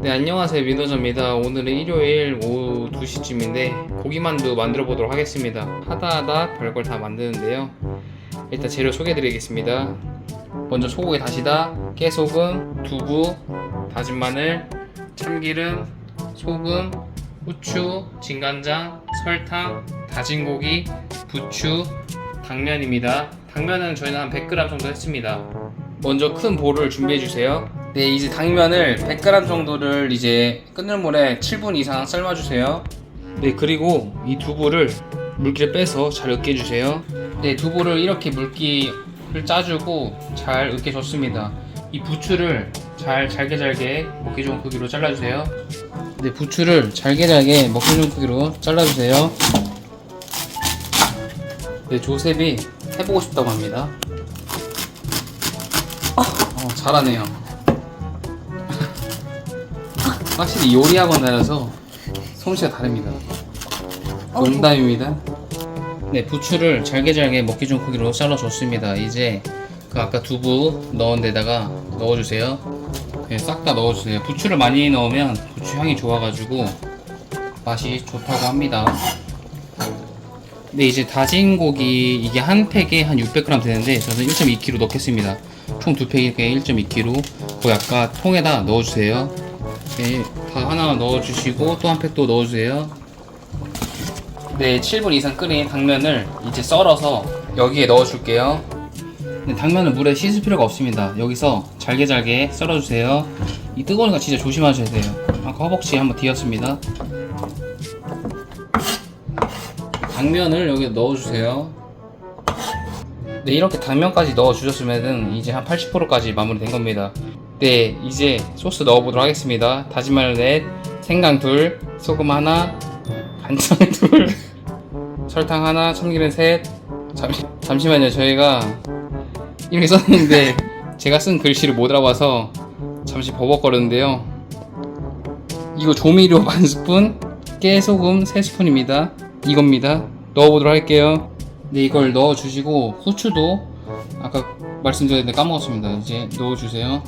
네 안녕하세요. 민호저입니다. 오늘은 일요일 오후 2시쯤인데 고기만두 만들어 보도록 하겠습니다. 하다 하다 별걸 다 만드는데요. 일단 재료 소개해 드리겠습니다. 먼저 소고기 다시다 깨소금 두부 다진 마늘 참기름 소금 후추 진간장 설탕 다진 고기 부추 당면입니다. 당면은 저희는 한 100g 정도 했습니다. 먼저 큰 볼을 준비해 주세요. 네, 이제 당면을 100g 정도를 이제 끓는 물에 7분 이상 삶아 주세요. 네, 그리고 이 두부를 물기를 빼서 잘 으깨 주세요. 네, 두부를 이렇게 물기를 짜주고 잘 으깨 줬습니다. 이 부추를 잘 잘게 잘게 먹기 좋은 크기로 잘라 주세요. 네, 부추를 잘게 잘게 먹기 좋은 크기로 잘라 주세요. 네, 조셉이 해보고 싶다고 합니다. 어, 잘하네요. 확실히 요리학원 다녀서 솜씨가 다릅니다. 농담입니다. 네, 부추를 잘게 잘게 먹기 좋은 크기로 잘라줬습니다. 이제 그 아까 두부 넣은 데다가 넣어주세요. 네, 싹 다 넣어주세요. 부추를 많이 넣으면 부추 향이 좋아가지고 맛이 좋다고 합니다. 네, 이제 다진 고기 이게 한 팩에 한 600g 되는데 저는 1.2kg 넣겠습니다. 총 두 팩이니까 1.2kg. 그 아까 통에다 넣어주세요. 네, 다 하나 넣어주시고 또 한 팩 또 넣어주세요. 네, 7분 이상 끓인 당면을 이제 썰어서 여기에 넣어줄게요. 네, 당면은 물에 씻을 필요가 없습니다. 여기서 잘게 잘게 썰어주세요. 이 뜨거운 거 진짜 조심하셔야 돼요. 아까 허벅지 한번 뒤었습니다. 당면을 여기 넣어주세요. 네, 이렇게 당면까지 넣어주셨으면은 이제 한 80%까지 마무리된 겁니다. 네, 이제 소스 넣어보도록 하겠습니다. 다진 마늘 넷, 생강 둘, 소금 하나, 간장 둘, 설탕 하나, 참기름 셋. 잠, 잠시만요, 저희가 이렇게 썼는데 제가 쓴 글씨를 못 알아봐서 잠시 버벅거렸는데요. 이거 조미료 반 스푼, 깨소금 3스푼입니다. 이겁니다. 넣어보도록 할게요. 네, 이걸 넣어주시고, 후추도 아까 말씀드렸는데 까먹었습니다. 이제 넣어주세요.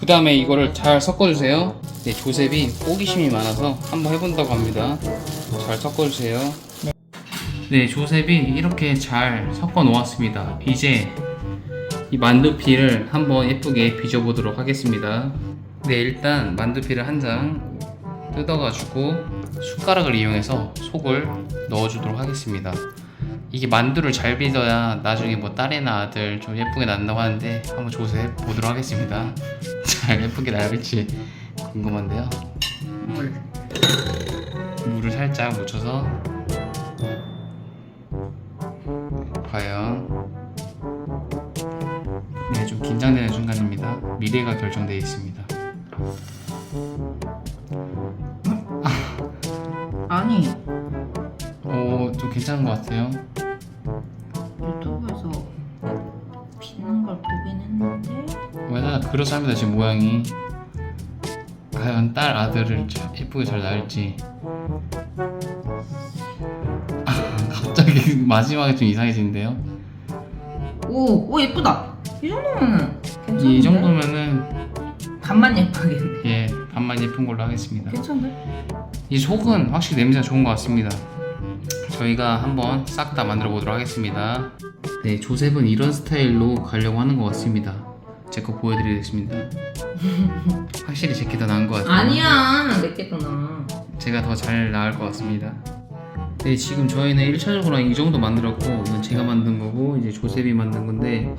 그 다음에 이거를 잘 섞어주세요. 네, 조셉이 호기심이 많아서 한번 해본다고 합니다. 잘 섞어주세요. 네, 조셉이 이렇게 잘 섞어 놓았습니다. 이제 이 만두피를 한번 예쁘게 빚어 보도록 하겠습니다. 네, 일단 만두피를 한 장 뜯어가지고 숟가락을 이용해서 속을 넣어주도록 하겠습니다. 이게 만두를 잘 빚어야 나중에 뭐 딸이나 아들 좀 예쁘게 난다고 하는데 한번 조셉 보도록 하겠습니다. 잘 예쁘게 나올지 궁금한데요. 물. 물을 살짝 묻혀서 과연 네, 좀 긴장되는 순간입니다. 미래가 결정되어 있습니다. 아니 오, 좀 괜찮은 것 같아요. 그렇사 합니다 지금 모양이 과연 딸 아들을 자- 예쁘게 잘 낳을지. 아, 갑자기 마지막에 좀 이상해지는데요? 오, 오 예쁘다. 이 정도면 괜찮은데? 이 정도면은 반만 예쁘겠네. 예 반만 예쁜 걸로 하겠습니다. 괜찮은데? 이 속은 확실히 냄새가 좋은 것 같습니다. 저희가 한번 싹 다 만들어 보도록 하겠습니다. 네 조셉은 이런 스타일로 가려고 하는 것 같습니다 제 거 보여드리겠습니다 확실히 제게 더 나은 것 같아요 아니야 내게 더 나아 제가 더 잘 나을 것 같습니다. 네, 지금 저희는 1차적으로 이 정도 만들었고, 이건 제가 만든 거고, 이제 조셉이 만든 건데,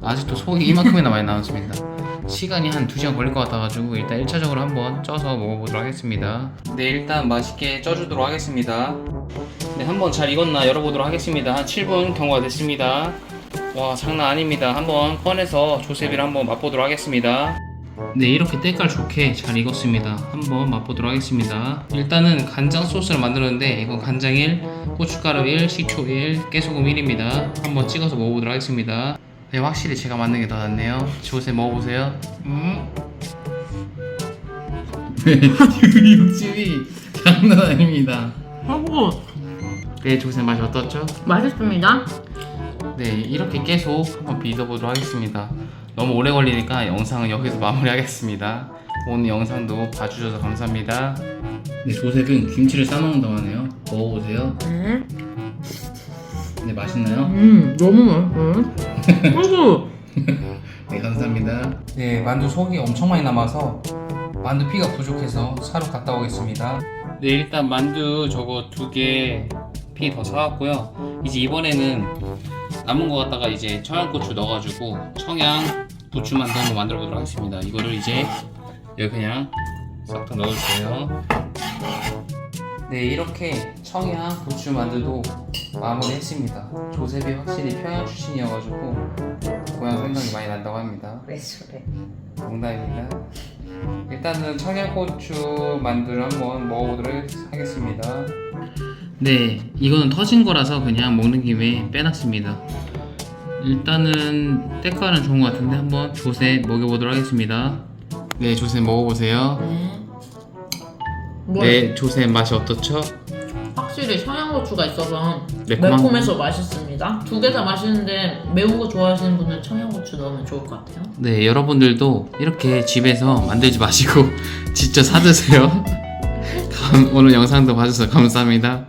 아직도 속이 이만큼이나 많이 남았습니다. 시간이 한 2시간 걸릴 것 같아가지고, 일단 1차적으로 한번 쪄서 먹어보도록 하겠습니다. 네, 일단 맛있게 쪄주도록 하겠습니다. 네, 한번 잘 익었나 열어보도록 하겠습니다. 한 7분 경과가 됐습니다. 와, 장난 아닙니다. 한번 꺼내서 조셉이를 한번 맛보도록 하겠습니다. 네 이렇게 때깔 좋게 잘 익었습니다 한번 맛보도록 하겠습니다 일단은 간장 소스를 만들었는데 이건 간장 1, 고춧가루 1, 식초 1, 깨소금 1입니다 한번 찍어서 먹어보도록 하겠습니다 네 확실히 제가 만든 게 더 낫네요 조세 먹어보세요 음. 육즙이 장난 아닙니다 하고 네 조세 맛이 어떻죠? 맛있습니다 네 이렇게 계속 한번 빚어보도록 하겠습니다 너무 오래 걸리니까 영상은 여기서 마무리하겠습니다 오늘 영상도 봐주셔서 감사합니다. 네, 조셉은 김치를 싸먹는다고 하네요. 먹어보세요. 음, 네, 맛있나요? 음 너무 맛있어. 맛있어. 네, 감사합니다. 네, 만두 속이 엄청 많이 남아서 만두 피가 부족해서 사러 갔다 오겠습니다. 네, 일단 만두 저거 두 개 피 더 사왔고요. 이제 이번에는 남은 거 갖다가 이제 청양고추 넣어가지고 청양 부추 만두 한번 만들어 보도록 하겠습니다. 이거를 이제 여기 그냥 싹 다 넣어주세요. 네, 이렇게 청양 부추 만두도 마무리했습니다. 조셉이 확실히 평양 출신이어가지고 고향 생각이 많이 난다고 합니다. 그래 그래. 농담입니다. 일단은 청양고추 만두를 한번 먹어보도록 하겠습니다. 네, 이거는 터진 거라서 그냥 먹는 김에 빼놨습니다. 일단은 때깔은 좋은 것 같은데 한번 조세 먹여보도록 하겠습니다. 네, 조세 먹어보세요. 네. 뭐 네, 조세 맛이 어떻죠? 확실히 청양고추가 있어서 매콤한 매콤해서 맛있습니다. 두 개 다 맛있는데 매운 거 좋아하시는 분은 청양고추 넣으면 좋을 것 같아요. 네, 여러분들도 이렇게 집에서 만들지 마시고 직접 사 드세요. 다음 오늘 영상도 봐주셔서 감사합니다.